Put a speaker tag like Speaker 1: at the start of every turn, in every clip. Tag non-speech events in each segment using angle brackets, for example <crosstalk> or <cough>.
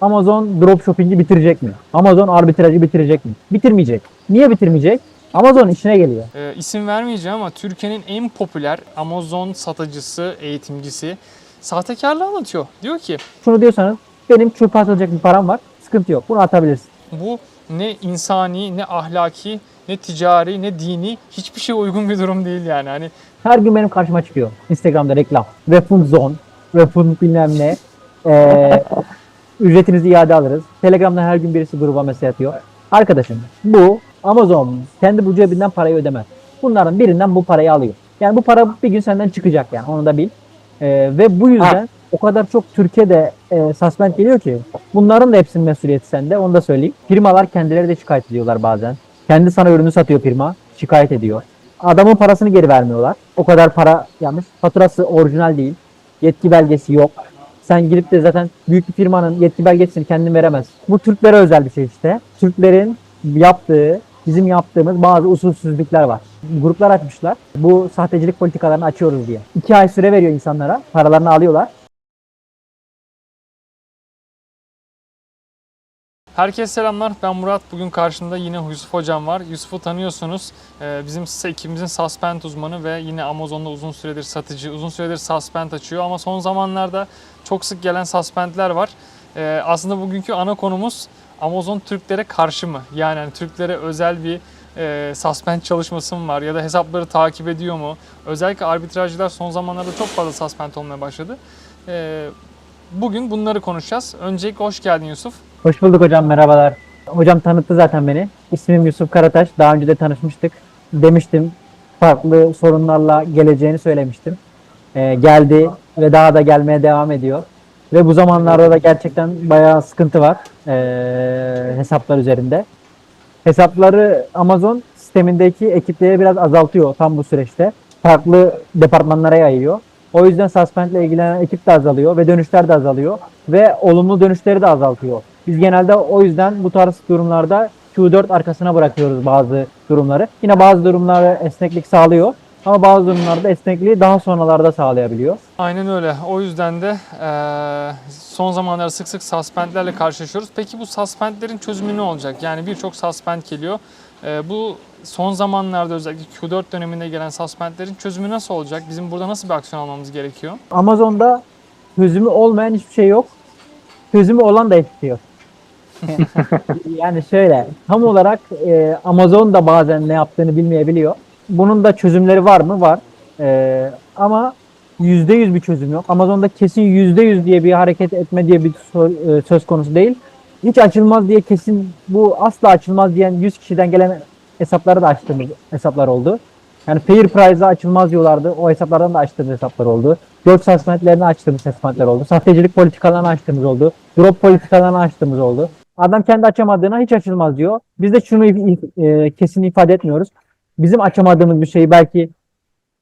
Speaker 1: Amazon dropshipping'i bitirecek mi? Amazon arbitrajı bitirecek mi? Bitirmeyecek. Niye bitirmeyecek? Amazon işine geliyor.
Speaker 2: Ee, isim vermeyeceğim ama Türkiye'nin en popüler Amazon satıcısı, eğitimcisi sahtekarlığı anlatıyor. Diyor ki
Speaker 1: Şunu diyorsanız benim çöpe atılacak bir param var. Sıkıntı yok. Bunu atabilirsin.
Speaker 2: bu ne insani, ne ahlaki, ne ticari, ne dini hiçbir şeye uygun bir durum değil yani. Hani
Speaker 1: Her gün benim karşıma çıkıyor. Instagram'da reklam. Refund zone. Refund bilmem ne. Ee, ücretinizi iade alırız. Telegram'dan her gün birisi gruba mesaj atıyor. Arkadaşım bu Amazon kendi bu cebinden parayı ödemez. Bunların birinden bu parayı alıyor. Yani bu para bir gün senden çıkacak yani onu da bil. Ee, ve bu yüzden o kadar çok Türkiye'de e, suspend geliyor ki bunların da hepsinin mesuliyeti sende onu da söyleyeyim. Firmalar kendileri de şikayet ediyorlar bazen. Kendi sana ürünü satıyor firma şikayet ediyor. Adamın parasını geri vermiyorlar. O kadar para yanlış. Faturası orijinal değil. Yetki belgesi yok. Sen gidip de zaten büyük bir firmanın yetki belgesini kendin veremez. Bu Türklere özel bir şey işte. Türklerin yaptığı, bizim yaptığımız bazı usulsüzlükler var. Gruplar açmışlar. Bu sahtecilik politikalarını açıyoruz diye. İki ay süre veriyor insanlara. Paralarını alıyorlar.
Speaker 2: Herkese selamlar. Ben Murat. Bugün karşımda yine Yusuf Hocam var. Yusuf'u tanıyorsunuz. Ee, Bizim ekibimizin suspend uzmanı ve yine Amazon'da uzun süredir satıcı, uzun süredir suspend açıyor. Ama son zamanlarda çok sık gelen suspendler var. Ee, Aslında bugünkü ana konumuz Amazon Türklere karşı mı? Yani hani Türklere özel bir e, suspend çalışması mı var? Ya da hesapları takip ediyor mu? Özellikle arbitrajcılar son zamanlarda çok fazla suspend olmaya başladı. Ee, Bugün bunları konuşacağız. Öncelikle hoş geldin Yusuf.
Speaker 1: Hoş bulduk hocam merhabalar. Hocam tanıttı zaten beni. İsmim Yusuf Karataş. Daha önce de tanışmıştık. Demiştim farklı sorunlarla geleceğini söylemiştim. Ee, geldi ve daha da gelmeye devam ediyor. Ve bu zamanlarda da gerçekten bayağı sıkıntı var ee, hesaplar üzerinde. Hesapları Amazon sistemindeki ekipleri biraz azaltıyor tam bu süreçte. Farklı departmanlara yayıyor. O yüzden suspend ile ilgilenen ekip de azalıyor ve dönüşler de azalıyor ve olumlu dönüşleri de azaltıyor. Biz genelde o yüzden bu tarz durumlarda Q4 arkasına bırakıyoruz bazı durumları. Yine bazı durumlarda esneklik sağlıyor ama bazı durumlarda esnekliği daha sonralarda sağlayabiliyor.
Speaker 2: Aynen öyle. O yüzden de eee, son zamanlarda sık sık suspendlerle karşılaşıyoruz. Peki bu suspendlerin çözümü ne olacak? Yani birçok suspend geliyor. Eee, bu son zamanlarda özellikle Q4 döneminde gelen suspendlerin çözümü nasıl olacak? Bizim burada nasıl bir aksiyon almamız gerekiyor?
Speaker 1: Amazon'da çözümü olmayan hiçbir şey yok. Çözümü olan da yok. <laughs> yani şöyle tam olarak e, Amazon da bazen ne yaptığını bilmeyebiliyor. Bunun da çözümleri var mı? Var. E, ama %100 bir çözüm yok. Amazon'da kesin %100 diye bir hareket etme diye bir e, söz konusu değil. Hiç açılmaz diye kesin bu asla açılmaz diyen 100 kişiden gelen hesapları da açtığımız hesaplar oldu. Yani fair price'a açılmaz diyorlardı. O hesaplardan da açtığımız hesaplar oldu. Dört suspendlerini açtığımız suspendler oldu. Sahtecilik politikalarını açtığımız oldu. Drop politikalarını açtığımız oldu. Adam kendi açamadığına hiç açılmaz diyor. Biz de şunu e, kesin ifade etmiyoruz. Bizim açamadığımız bir şeyi belki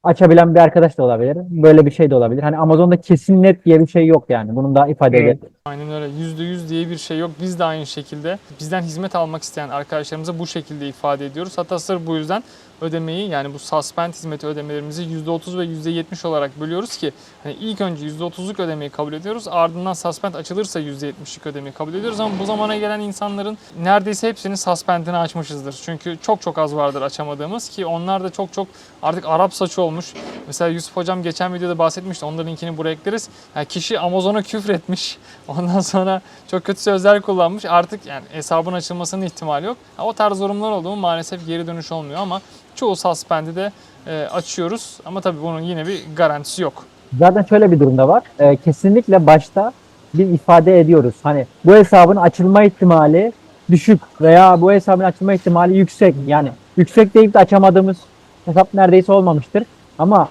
Speaker 1: açabilen bir arkadaş da olabilir. Böyle bir şey de olabilir. Hani Amazon'da kesin net diye bir şey yok yani. Bunun da ifade edelim.
Speaker 2: Aynen öyle. %100 diye bir şey yok. Biz de aynı şekilde bizden hizmet almak isteyen arkadaşlarımıza bu şekilde ifade ediyoruz. Hatta sırf bu yüzden ödemeyi yani bu suspend hizmeti ödemelerimizi %30 ve %70 olarak bölüyoruz ki hani ilk önce %30'luk ödemeyi kabul ediyoruz. Ardından suspend açılırsa %70'lik ödemeyi kabul ediyoruz ama bu zamana gelen insanların neredeyse hepsinin suspendini açmışızdır. Çünkü çok çok az vardır açamadığımız ki onlar da çok çok artık Arap saçı olmuş. Mesela Yusuf hocam geçen videoda bahsetmişti. Onların linkini buraya ekleriz. Yani kişi Amazon'a küfür etmiş. <laughs> Ondan sonra çok kötü sözler kullanmış. Artık yani hesabın açılmasının ihtimali yok. Ha, o tarz durumlar oldu mu maalesef geri dönüş olmuyor ama çoğu suspend'i de e, açıyoruz. Ama tabii bunun yine bir garantisi yok.
Speaker 1: Zaten şöyle bir durumda var. Ee, kesinlikle başta bir ifade ediyoruz. Hani bu hesabın açılma ihtimali düşük veya bu hesabın açılma ihtimali yüksek. Yani yüksek deyip de açamadığımız hesap neredeyse olmamıştır. Ama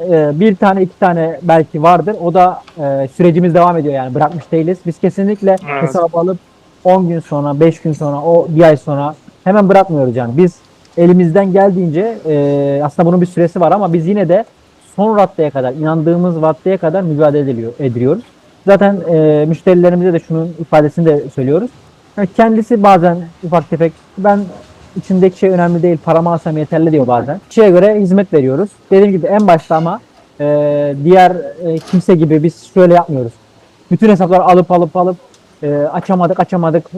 Speaker 1: e, bir tane iki tane belki vardır. O da e, sürecimiz devam ediyor yani bırakmış değiliz. Biz kesinlikle
Speaker 2: Evet.
Speaker 1: hesabı alıp 10 gün sonra, 5 gün sonra, o bir ay sonra hemen bırakmıyoruz yani. Biz elimizden geldiğince e, aslında bunun bir süresi var ama biz yine de son raddeye kadar, inandığımız raddeye kadar mücadele ediliyor, ediliyoruz. Zaten e, müşterilerimize de şunun ifadesini de söylüyoruz. Yani kendisi bazen ufak tefek ben içindeki şey önemli değil, paramı alsam yeterli diyor bazen. Kişiye göre hizmet veriyoruz. Dediğim gibi en başta ama e, diğer e, kimse gibi biz şöyle yapmıyoruz. Bütün hesapları alıp alıp alıp e, e, açamadık açamadık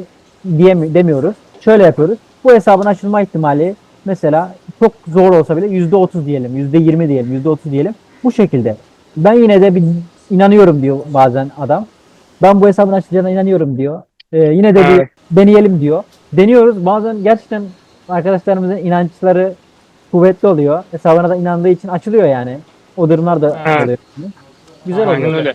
Speaker 1: diye demiyoruz. Şöyle yapıyoruz. Bu hesabın açılma ihtimali mesela çok zor olsa bile %30 diyelim, %20 diyelim, %30 diyelim. Bu şekilde. Ben yine de bir inanıyorum diyor bazen adam. Ben bu hesabın açılacağına inanıyorum diyor. Ee, yine de bir deneyelim diyor. Deniyoruz. Bazen gerçekten arkadaşlarımızın inançları kuvvetli oluyor. Hesabına da inandığı için açılıyor yani. O durumlar da
Speaker 2: Evet.
Speaker 1: oluyor. Güzel
Speaker 2: Aynen
Speaker 1: oluyor.
Speaker 2: öyle.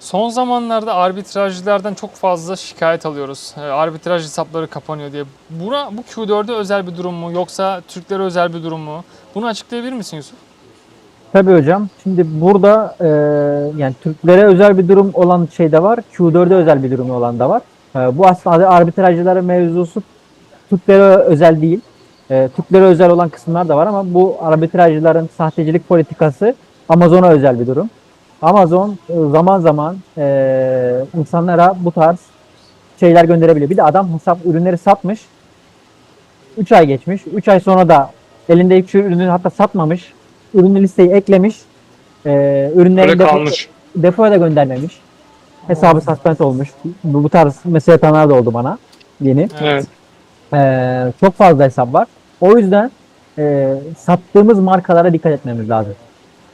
Speaker 2: Son zamanlarda arbitrajcılardan çok fazla şikayet alıyoruz. Ee, Arbitraj hesapları kapanıyor diye. Buna bu Q4'e özel bir durum mu yoksa Türklere özel bir durum mu? Bunu açıklayabilir misin Yusuf?
Speaker 1: Tabii hocam. Şimdi burada e, yani Türklere özel bir durum olan şey de var. Q4'e özel bir durum olan da var. E, bu aslında arbitrajcıların mevzusu Türklere özel değil. E, Türklere özel olan kısımlar da var ama bu arbitrajcıların sahtecilik politikası Amazon'a özel bir durum. Amazon e, zaman zaman e, insanlara bu tarz şeyler gönderebiliyor. Bir de adam hesap ürünleri satmış. 3 ay geçmiş. 3 ay sonra da elindeki şu ürünü hatta satmamış. Ürünü listeye eklemiş. E, ürünlerini
Speaker 3: Öyle
Speaker 1: depo- depoya da göndermemiş. Hesabı suspend olmuş. Bu, bu tarz mesele tanılar da oldu bana. Yeni.
Speaker 3: Evet.
Speaker 1: Ee, çok fazla hesap var. O yüzden e, sattığımız markalara dikkat etmemiz lazım.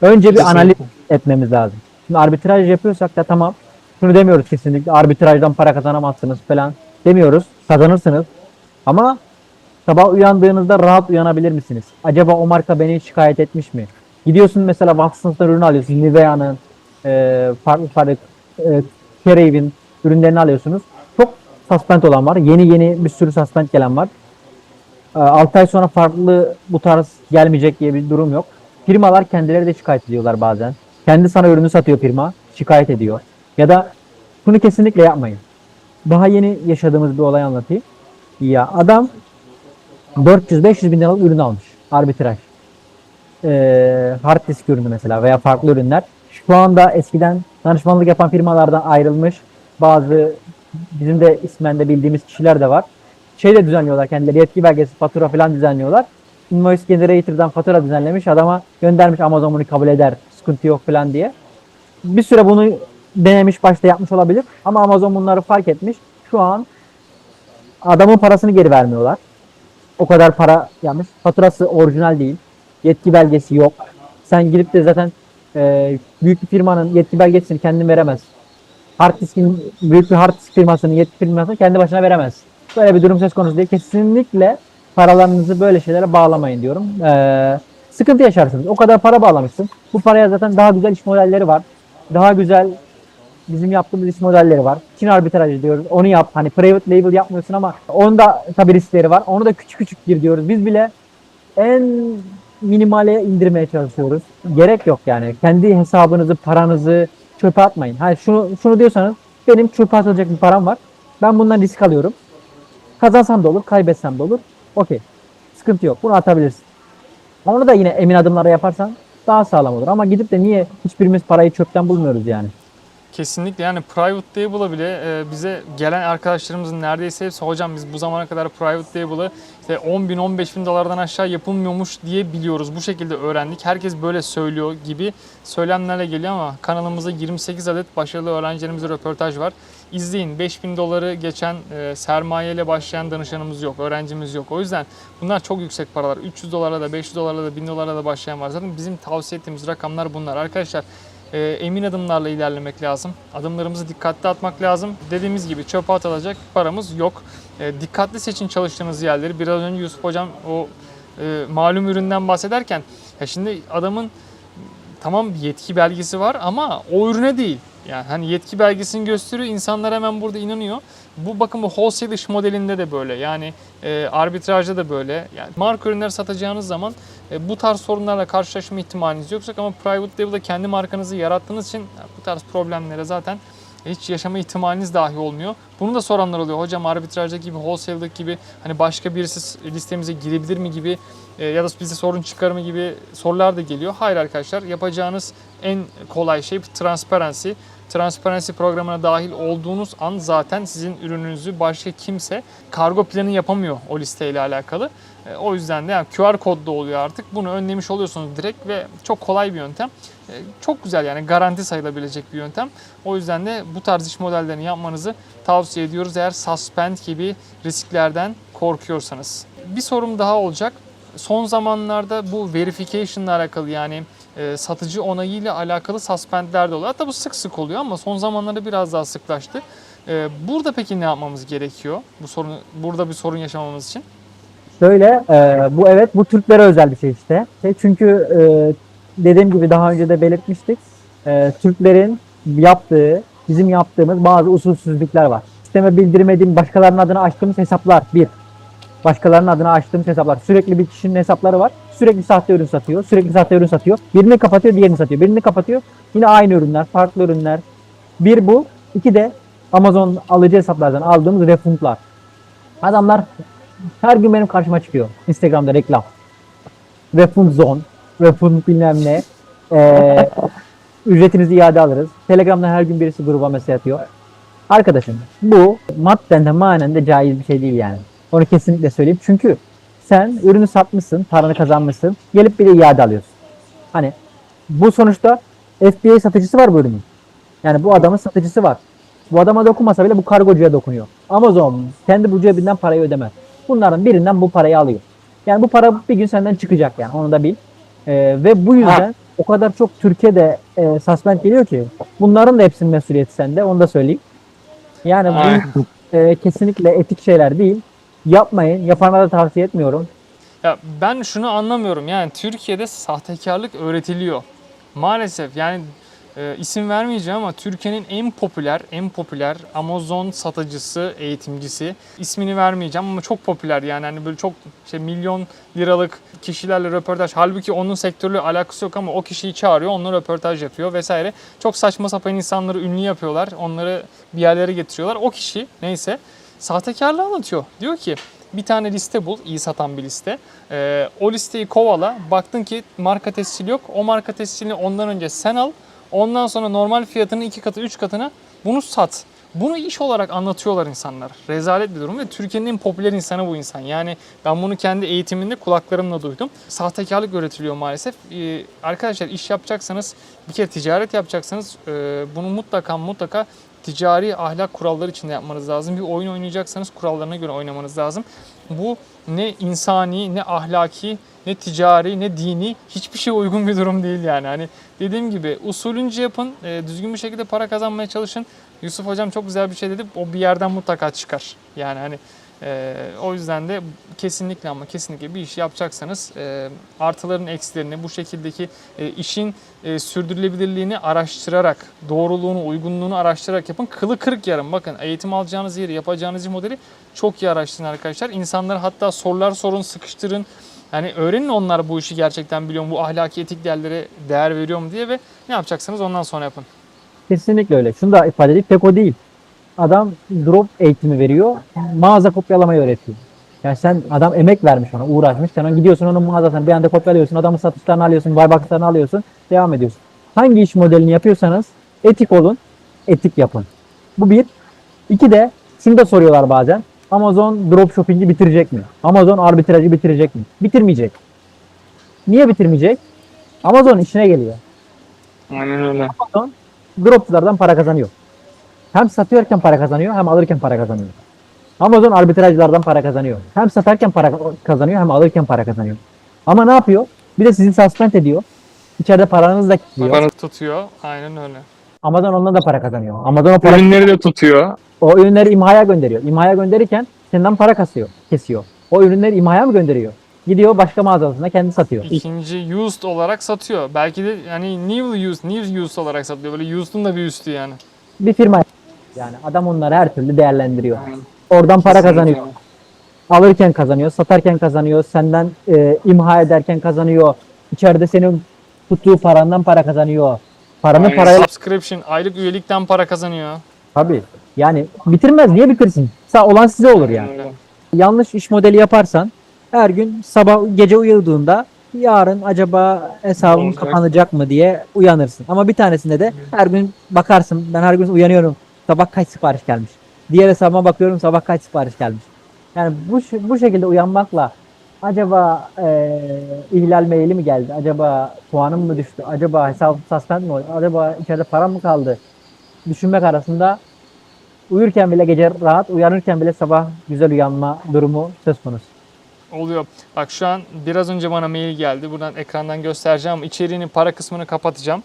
Speaker 1: Önce bir
Speaker 3: Kesinlikle.
Speaker 1: analiz etmemiz lazım. Şimdi arbitraj yapıyorsak da tamam. Şunu demiyoruz kesinlikle. Arbitrajdan para kazanamazsınız falan demiyoruz. Kazanırsınız. Ama sabah uyandığınızda rahat uyanabilir misiniz? Acaba o marka beni şikayet etmiş mi? Gidiyorsun mesela Watsons'tan ürün alıyorsun. Nivea'nın e, farklı farklı e, Kerave'in ürünlerini alıyorsunuz. Çok suspend olan var. Yeni yeni bir sürü suspend gelen var. 6 ay sonra farklı bu tarz gelmeyecek diye bir durum yok. Firmalar kendileri de şikayet ediyorlar bazen. Kendi sana ürünü satıyor firma, şikayet ediyor. Ya da bunu kesinlikle yapmayın. Daha yeni yaşadığımız bir olay anlatayım. Ya adam 400-500 bin liralık ürün almış. Arbitraj. Ee, hard disk ürünü mesela veya farklı ürünler. Şu anda eskiden danışmanlık yapan firmalardan ayrılmış bazı bizim de ismen de bildiğimiz kişiler de var. Şey de düzenliyorlar kendileri yetki belgesi fatura falan düzenliyorlar. Invoice Generator'dan fatura düzenlemiş adama göndermiş Amazon bunu kabul eder sıkıntı yok falan diye. Bir süre bunu denemiş başta yapmış olabilir ama Amazon bunları fark etmiş. Şu an adamın parasını geri vermiyorlar. O kadar para yapmış. Faturası orijinal değil. Yetki belgesi yok. Sen gidip de zaten e, büyük bir firmanın yetki belgesini kendin veremez. Hard diskin büyük bir hard disk firmasının yetki firmasını kendi başına veremez. Böyle bir durum söz konusu değil. Kesinlikle paralarınızı böyle şeylere bağlamayın diyorum. Ee, sıkıntı yaşarsınız. O kadar para bağlamışsın. Bu paraya zaten daha güzel iş modelleri var. Daha güzel bizim yaptığımız iş modelleri var. Çin arbitrajı diyoruz. Onu yap. Hani private label yapmıyorsun ama onun da tabii riskleri var. Onu da küçük küçük gir diyoruz. Biz bile en minimale indirmeye çalışıyoruz. Gerek yok yani. Kendi hesabınızı, paranızı çöpe atmayın. Hayır şunu şunu diyorsanız benim çöpe atılacak bir param var. Ben bundan risk alıyorum. Kazansam da olur, kaybetsem de olur. Okey. Sıkıntı yok. Bunu atabilirsin. Onu da yine emin adımlara yaparsan daha sağlam olur. Ama gidip de niye hiçbirimiz parayı çöpten bulmuyoruz yani?
Speaker 2: Kesinlikle yani private label'a bile e, bize gelen arkadaşlarımızın neredeyse hepsi hocam biz bu zamana kadar private label'ı işte 10 bin 15 bin dolardan aşağı yapılmıyormuş diye biliyoruz. Bu şekilde öğrendik. Herkes böyle söylüyor gibi söylemlerle geliyor ama kanalımızda 28 adet başarılı öğrencilerimizle röportaj var. İzleyin 5 bin doları geçen e, sermayeyle başlayan danışanımız yok, öğrencimiz yok. O yüzden bunlar çok yüksek paralar. 300 dolara da 500 dolara da 1000 dolara da başlayan var. Zaten bizim tavsiye ettiğimiz rakamlar bunlar. Arkadaşlar e, emin adımlarla ilerlemek lazım. Adımlarımızı dikkatli atmak lazım. Dediğimiz gibi çöpe atılacak paramız yok. E, dikkatli seçin çalıştığınız yerleri. Biraz önce Yusuf Hocam o e, malum üründen bahsederken ya şimdi adamın tamam yetki belgesi var ama o ürüne değil. Yani hani yetki belgesini gösteriyor. insanlar hemen burada inanıyor. Bu bakın bu wholesale iş modelinde de böyle. Yani e, arbitrajda da böyle. Yani marka ürünleri satacağınız zaman e, bu tarz sorunlarla karşılaşma ihtimaliniz yoksa ama private label'da kendi markanızı yarattığınız için ya, bu tarz problemlere zaten hiç yaşama ihtimaliniz dahi olmuyor. Bunu da soranlar oluyor. Hocam arbitrajdaki gibi, wholesale'daki gibi hani başka birisi listemize girebilir mi gibi e, ya da bize sorun çıkar mı gibi sorular da geliyor. Hayır arkadaşlar yapacağınız en kolay şey transparency. Transparency programına dahil olduğunuz an zaten sizin ürününüzü başka kimse kargo planı yapamıyor o listeyle alakalı. E, O yüzden de yani QR kodda oluyor artık. Bunu önlemiş oluyorsunuz direkt ve çok kolay bir yöntem. E, Çok güzel yani garanti sayılabilecek bir yöntem. O yüzden de bu tarz iş modellerini yapmanızı tavsiye ediyoruz eğer suspend gibi risklerden korkuyorsanız. Bir sorum daha olacak. Son zamanlarda bu verification ile alakalı yani e, satıcı onayıyla alakalı suspendler de oluyor. Hatta bu sık sık oluyor ama son zamanlarda biraz daha sıklaştı. E, burada peki ne yapmamız gerekiyor? Bu sorunu burada bir sorun yaşamamız için.
Speaker 1: Şöyle e, bu evet bu Türklere özel bir şey işte. Şey, çünkü e, dediğim gibi daha önce de belirtmiştik. E, Türklerin yaptığı, bizim yaptığımız bazı usulsüzlükler var. Sisteme bildirmediğim başkalarının adına açtığımız hesaplar bir. Başkalarının adına açtığımız hesaplar. Sürekli bir kişinin hesapları var. Sürekli sahte ürün satıyor. Sürekli sahte ürün satıyor. Birini kapatıyor, diğerini satıyor. Birini kapatıyor. Yine aynı ürünler, farklı ürünler. Bir bu. iki de Amazon alıcı hesaplardan aldığımız refundlar. Adamlar her gün benim karşıma çıkıyor. Instagram'da reklam. Refund zone, refund bilmem ne. Ee, <laughs> ücretinizi iade alırız. Telegram'da her gün birisi gruba mesaj atıyor. Arkadaşım bu madden de manen de caiz bir şey değil yani. Onu kesinlikle söyleyeyim. Çünkü sen ürünü satmışsın, paranı kazanmışsın. Gelip bir de iade alıyorsun. Hani bu sonuçta FBA satıcısı var bu ürünün. Yani bu adamın satıcısı var. Bu adama dokunmasa bile bu kargocuya dokunuyor. Amazon kendi bu cebinden parayı ödemez. Bunların birinden bu parayı alıyor. Yani bu para bir gün senden çıkacak yani onu da bil. Ee, ve bu yüzden o kadar çok Türkiye'de e, suspend geliyor ki bunların da hepsinin mesuliyeti sende onu da söyleyeyim. Yani bu e, kesinlikle etik şeyler değil. Yapmayın. Yapanlara da tavsiye etmiyorum.
Speaker 2: Ya ben şunu anlamıyorum yani Türkiye'de sahtekarlık öğretiliyor. Maalesef yani e, isim vermeyeceğim ama Türkiye'nin en popüler, en popüler Amazon satıcısı, eğitimcisi. ismini vermeyeceğim ama çok popüler yani hani böyle çok şey milyon liralık kişilerle röportaj. Halbuki onun sektörle alakası yok ama o kişiyi çağırıyor, onunla röportaj yapıyor vesaire. Çok saçma sapan insanları ünlü yapıyorlar, onları bir yerlere getiriyorlar. O kişi neyse sahtekarlığı anlatıyor. Diyor ki bir tane liste bul, iyi satan bir liste. Ee, o listeyi kovala. Baktın ki marka tescili yok. O marka tescilini ondan önce sen al. Ondan sonra normal fiyatının iki katı, üç katına bunu sat. Bunu iş olarak anlatıyorlar insanlar. Rezalet bir durum ve Türkiye'nin en popüler insanı bu insan. Yani ben bunu kendi eğitiminde kulaklarımla duydum. Sahtekarlık öğretiliyor maalesef. Ee, arkadaşlar iş yapacaksanız, bir kere ticaret yapacaksanız e, bunu mutlaka mutlaka ticari ahlak kuralları içinde yapmanız lazım. Bir oyun oynayacaksanız kurallarına göre oynamanız lazım. Bu ne insani, ne ahlaki, ne ticari, ne dini hiçbir şeye uygun bir durum değil yani. Hani dediğim gibi usulünce yapın, e, düzgün bir şekilde para kazanmaya çalışın. Yusuf hocam çok güzel bir şey dedi. O bir yerden mutlaka çıkar. Yani hani e, o yüzden de kesinlikle ama kesinlikle bir iş yapacaksanız e, artılarını eksilerini bu şekildeki e, işin e, sürdürülebilirliğini araştırarak, doğruluğunu, uygunluğunu araştırarak yapın. Kılı kırık yarın. Bakın eğitim alacağınız yeri, yapacağınız modeli çok iyi araştırın arkadaşlar. İnsanlara hatta sorular sorun, sıkıştırın. Yani öğrenin onlar bu işi gerçekten biliyor mu, bu ahlaki etik değerlere değer veriyor mu diye ve ne yapacaksanız ondan sonra yapın.
Speaker 1: Kesinlikle öyle. Şunu da ifade edeyim. Tek o değil. Adam drop eğitimi veriyor. Mağaza kopyalamayı öğretiyor. Yani sen adam emek vermiş ona, uğraşmış. Sen ona gidiyorsun onun mağazasına bir anda kopyalıyorsun. Adamın satışlarını alıyorsun, buybackslarını alıyorsun. Devam ediyorsun. Hangi iş modelini yapıyorsanız etik olun, etik yapın. Bu bir. İki de şunu da soruyorlar bazen. Amazon dropshipping'i bitirecek mi? Amazon arbitrajı bitirecek mi? Bitirmeyecek. Niye bitirmeyecek? Amazon işine geliyor.
Speaker 2: Aynen öyle.
Speaker 1: Amazon dropçulardan para kazanıyor. Hem satıyorken para kazanıyor hem alırken para kazanıyor. Amazon arbitrajlardan para kazanıyor. Hem satarken para kazanıyor hem alırken para kazanıyor. Ama ne yapıyor? Bir de sizi suspend ediyor. İçeride paranız da kilitliyor.
Speaker 2: tutuyor. Aynen öyle.
Speaker 1: Amazon ondan da para kazanıyor. Amazon o, para,
Speaker 2: Ürünleri de tutuyor.
Speaker 1: o ürünleri imhaya gönderiyor. İmhaya gönderirken senden para kasıyor, kesiyor. O ürünleri imhaya mı gönderiyor? Gidiyor başka mağazasına kendi satıyor.
Speaker 2: İkinci used olarak satıyor. Belki de yani new used, new used olarak satıyor. Böyle used'un da bir üstü yani.
Speaker 1: Bir firma yani adam onları her türlü değerlendiriyor. Oradan para kazanıyor. alırken kazanıyor, satarken kazanıyor, senden e, imha ederken kazanıyor. İçeride senin tuttuğu parandan para kazanıyor. Paranı
Speaker 2: Aynen.
Speaker 1: parayla
Speaker 2: Subscription, aylık üyelikten para kazanıyor.
Speaker 1: tabii. Yani bitirmez. Niye bitirsin? Sa olan size olur yani.
Speaker 2: Öyle.
Speaker 1: Yanlış iş modeli yaparsan her gün sabah gece uyuduğunda yarın acaba hesabım
Speaker 2: Olacak.
Speaker 1: kapanacak mı diye uyanırsın. Ama bir tanesinde de her gün bakarsın. Ben her gün uyanıyorum. Sabah kaç sipariş gelmiş. Diğer hesabıma bakıyorum sabah kaç sipariş gelmiş. Yani bu bu şekilde uyanmakla acaba eee ihlal maili mi geldi? Acaba puanım mı düştü? Acaba hesabım suspend mi oldu? Acaba içeride param mı kaldı? Düşünmek arasında uyurken bile gece rahat, uyanırken bile sabah güzel uyanma durumu söz konusu.
Speaker 2: Oluyor. Bak şu an biraz önce bana mail geldi. Buradan ekrandan göstereceğim. İçeriğinin para kısmını kapatacağım.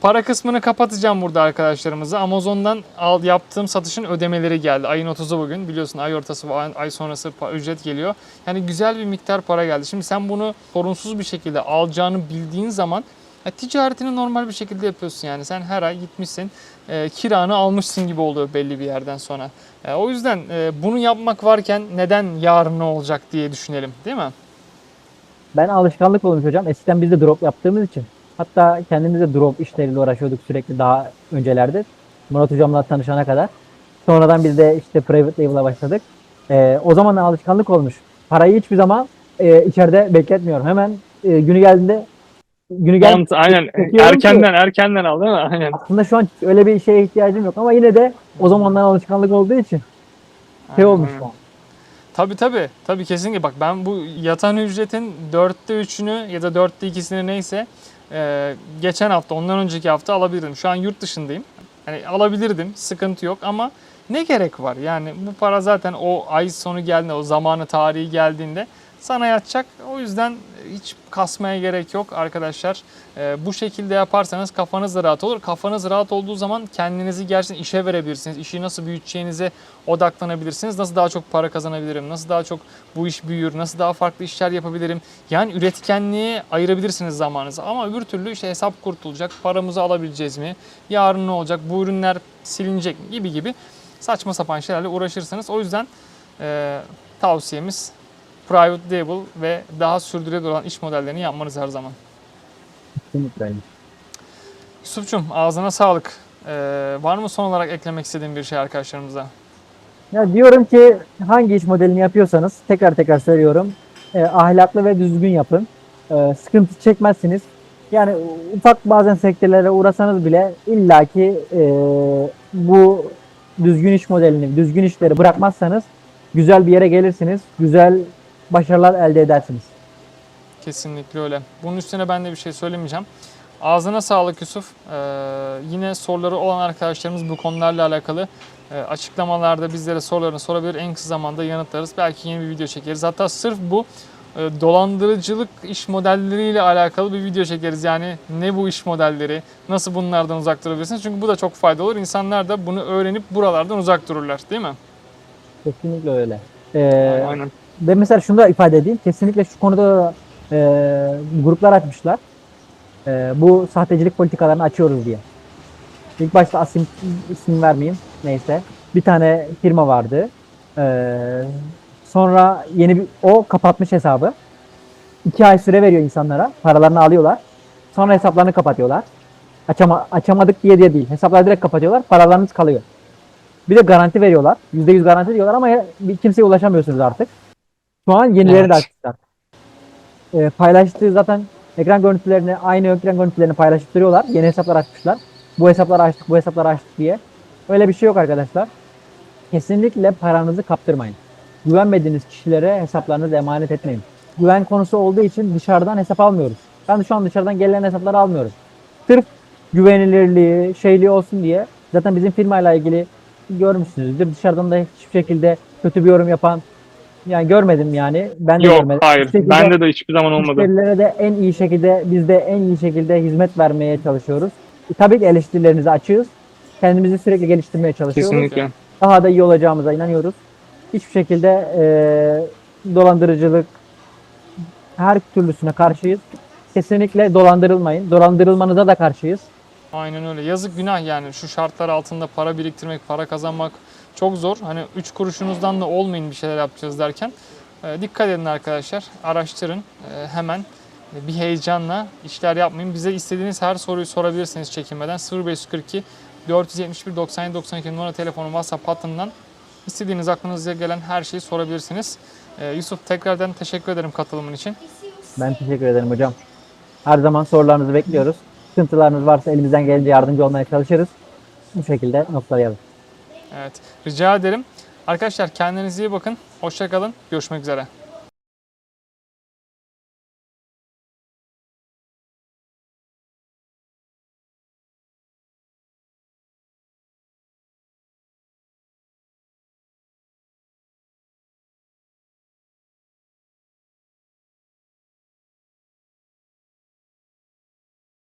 Speaker 2: Para kısmını kapatacağım burada arkadaşlarımıza. Amazon'dan al yaptığım satışın ödemeleri geldi. Ayın 30'u bugün. Biliyorsun ay ortası ve ay, sonrası ücret geliyor. Yani güzel bir miktar para geldi. Şimdi sen bunu sorunsuz bir şekilde alacağını bildiğin zaman ya ticaretini normal bir şekilde yapıyorsun yani. Sen her ay gitmişsin, e, kiranı almışsın gibi oluyor belli bir yerden sonra. E, o yüzden e, bunu yapmak varken neden yarın ne olacak diye düşünelim değil mi?
Speaker 1: Ben alışkanlık olmuş hocam. Eskiden biz de drop yaptığımız için. Hatta kendimiz de drop işleriyle uğraşıyorduk sürekli daha öncelerde. Murat hocamla tanışana kadar. Sonradan biz de işte private label'a başladık. Ee, o zaman alışkanlık olmuş. Parayı hiçbir zaman e, içeride bekletmiyorum. Hemen e, günü geldiğinde günü gel
Speaker 2: aynen <laughs> erkenden erkenden al değil mi? Aynen.
Speaker 1: aslında şu an öyle bir şeye ihtiyacım yok ama yine de o zamandan alışkanlık olduğu için şey olmuş.
Speaker 2: Aynen. Tabii tabii. Tabii kesinlikle. Bak ben bu yatan ücretin dörtte üçünü ya da dörtte ikisini neyse e, geçen hafta ondan önceki hafta alabilirdim. Şu an yurt dışındayım. Hani alabilirdim. Sıkıntı yok ama ne gerek var? Yani bu para zaten o ay sonu geldiğinde, o zamanı tarihi geldiğinde sana yatacak. O yüzden hiç kasmaya gerek yok arkadaşlar. Ee, bu şekilde yaparsanız kafanız da rahat olur. Kafanız rahat olduğu zaman kendinizi gerçekten işe verebilirsiniz. İşi nasıl büyüteceğinize odaklanabilirsiniz. Nasıl daha çok para kazanabilirim? Nasıl daha çok bu iş büyür? Nasıl daha farklı işler yapabilirim? Yani üretkenliğe ayırabilirsiniz zamanınızı. Ama öbür türlü işte hesap kurtulacak. Paramızı alabileceğiz mi? Yarın ne olacak? Bu ürünler silinecek mi? Gibi gibi saçma sapan şeylerle uğraşırsınız. O yüzden e, tavsiyemiz private label ve daha sürdürülebilir olan iş modellerini yapmanız her zaman.
Speaker 1: Kesinlikle.
Speaker 2: Yusuf'cum ağzına sağlık. Ee, var mı son olarak eklemek istediğin bir şey arkadaşlarımıza?
Speaker 1: Ya diyorum ki hangi iş modelini yapıyorsanız tekrar tekrar söylüyorum. e, ahlaklı ve düzgün yapın. E, sıkıntı çekmezsiniz. Yani ufak bazen sektörlere uğrasanız bile illaki e, bu düzgün iş modelini, düzgün işleri bırakmazsanız güzel bir yere gelirsiniz. Güzel başarılar elde edersiniz.
Speaker 2: Kesinlikle öyle. Bunun üstüne ben de bir şey söylemeyeceğim. Ağzına sağlık Yusuf. Ee, yine soruları olan arkadaşlarımız bu konularla alakalı e, açıklamalarda bizlere sorularını sorabilir. En kısa zamanda yanıtlarız. Belki yeni bir video çekeriz. Hatta sırf bu e, dolandırıcılık iş modelleriyle alakalı bir video çekeriz. Yani ne bu iş modelleri, nasıl bunlardan uzak durabilirsiniz? Çünkü bu da çok faydalı olur. İnsanlar da bunu öğrenip buralardan uzak dururlar değil mi?
Speaker 1: Kesinlikle öyle. E,
Speaker 2: Aynen.
Speaker 1: Ve mesela şunu da ifade edeyim. Kesinlikle şu konuda da, e, gruplar açmışlar. E, bu sahtecilik politikalarını açıyoruz diye. İlk başta asim isim vermeyeyim. Neyse. Bir tane firma vardı. E, sonra yeni bir o kapatmış hesabı. İki ay süre veriyor insanlara. Paralarını alıyorlar. Sonra hesaplarını kapatıyorlar. Açama, açamadık diye diye değil. Hesapları direkt kapatıyorlar. Paralarınız kalıyor. Bir de garanti veriyorlar. %100 garanti diyorlar ama kimseye ulaşamıyorsunuz artık. Şu an yenileri de
Speaker 2: Evet.
Speaker 1: açmışlar. Ee, paylaştığı zaten ekran görüntülerini, aynı ekran görüntülerini paylaşıp duruyorlar. Yeni hesaplar açmışlar. Bu hesapları açtık, bu hesapları açtık diye. Öyle bir şey yok arkadaşlar. Kesinlikle paranızı kaptırmayın. Güvenmediğiniz kişilere hesaplarınızı emanet etmeyin. Güven konusu olduğu için dışarıdan hesap almıyoruz. Ben şu an dışarıdan gelen hesapları almıyoruz. Sırf güvenilirliği, şeyliği olsun diye. Zaten bizim firmayla ilgili görmüşsünüzdür. Dışarıdan da hiçbir şekilde kötü bir yorum yapan yani görmedim yani. Ben de
Speaker 2: Yok
Speaker 1: görmedim.
Speaker 2: hayır.
Speaker 1: Şekilde
Speaker 2: Bende de hiçbir zaman olmadı.
Speaker 1: Müşterilere de en iyi şekilde biz de en iyi şekilde hizmet vermeye çalışıyoruz. E, tabii ki eleştirilerinizi açığız. Kendimizi sürekli geliştirmeye çalışıyoruz.
Speaker 2: Kesinlikle.
Speaker 1: Daha da iyi olacağımıza inanıyoruz. Hiçbir şekilde e, dolandırıcılık her türlüsüne karşıyız. Kesinlikle dolandırılmayın. Dolandırılmanıza da karşıyız.
Speaker 2: Aynen öyle. Yazık günah yani şu şartlar altında para biriktirmek, para kazanmak çok zor. Hani 3 kuruşunuzdan da olmayın bir şeyler yapacağız derken. E, dikkat edin arkadaşlar. Araştırın. E, hemen bir heyecanla işler yapmayın. Bize istediğiniz her soruyu sorabilirsiniz çekinmeden. 0542 471 97 92 numara telefonu WhatsApp hattından istediğiniz aklınıza gelen her şeyi sorabilirsiniz. E, Yusuf tekrardan teşekkür ederim katılımın için.
Speaker 1: Ben teşekkür ederim hocam. Her zaman sorularınızı bekliyoruz. Sıkıntılarınız varsa elimizden gelince yardımcı olmaya çalışırız. Bu şekilde noktalayalım.
Speaker 2: Evet rica ederim. Arkadaşlar kendinize iyi bakın. Hoşçakalın. Görüşmek üzere.